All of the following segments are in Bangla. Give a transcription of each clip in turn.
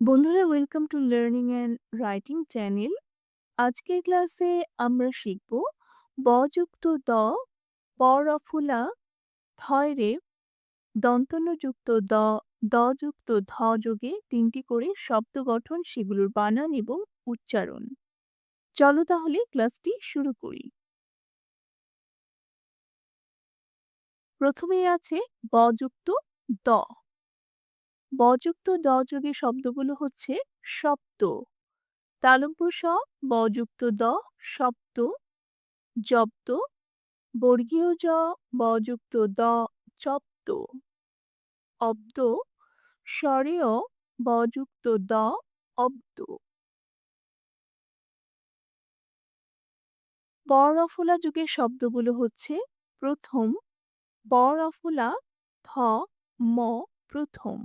বন্ধুরা welcome to learning and writing channel আজকের ক্লাসে আমরা শিখব ব যুক্ত দ পরফুলা থয়রে দন্তন্যযুক্ত দ দ যুক্ত ধ যোগে তিনটি করে শব্দ গঠন, সেগুলোর বানান এবং উচ্চারণ। চলো তাহলে ক্লাসটি শুরু করি। প্রথমেই আছে ব যুক্ত দ। বযুক্ত দ শব্দগুলো হচ্ছে সপ্ত তালব্য স, বযুক্ত দ সপ্ত জব্দ, বর্গীয় জ, বযুক্ত দ চপ্ত অব্দ স্বরেয় বযুক্ত দ, অব্দ। বরফলা যুগের শব্দগুলো হচ্ছে প্রথম, বরফলা থ ম, প্রথম।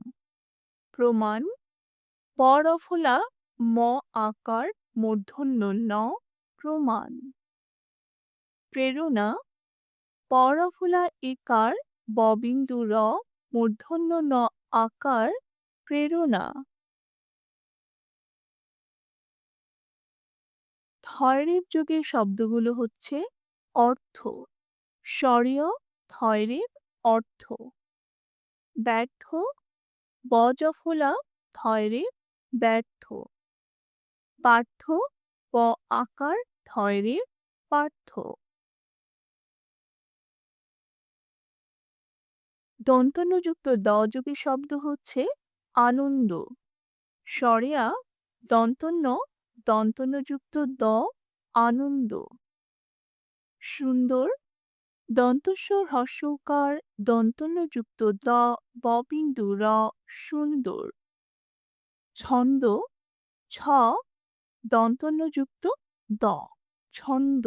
প্রমাণ। পরফলা ম আকার মূর্ধন্য ন প্রমাণ। প্রেরণা পরফলা একার ববিন্দু র মূর্ধন্য ন আকার প্রেরণা। থয়রেব যুগের শব্দগুলো হচ্ছে অর্থ। স্বরীয় থয়রেব অর্থ। ব্যর্থ বজফলা থয়রে ব্যর্থ। পার্থ প আকার থয়রে পার্থ। দন্তন্যযুক্ত দ যুগের শব্দ হচ্ছে আনন্দ। সরেয়া দন্তন্য দন্তন্যযুক্ত দ আনন্দ। সুন্দর দন্তস্বর হর্ষকার দন্তন্যযুক্ত দ, ববিন্দু র, সুন্দর। ছন্দ, ছ, দন্তন্যযুক্ত দ, ছন্দ।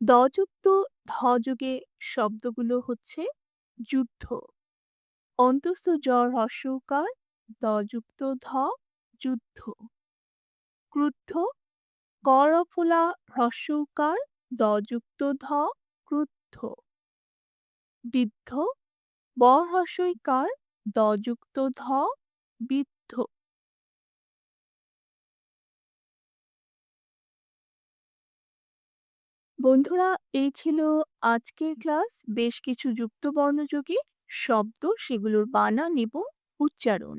দযুক্ত ধযুগে শব্দগুলো হচ্ছে যুদ্ধ। অন্তস্থ জ্বর হর্ষকার দযুক্ত ধ, যুদ্ধ। ক্রুদ্ধ করফুলা হ্রস্বকার দযুক্ত ধ ক্রুদ্ধ। বিদ্ধ বরহস্যইকার দযুক্ত ধ বিদ্ধ। বন্ধুরা, এই ছিল আজকের ক্লাস। বেশ কিছু যুক্ত বর্ণযোগী শব্দ, সেগুলোর বানান এবং উচ্চারণ।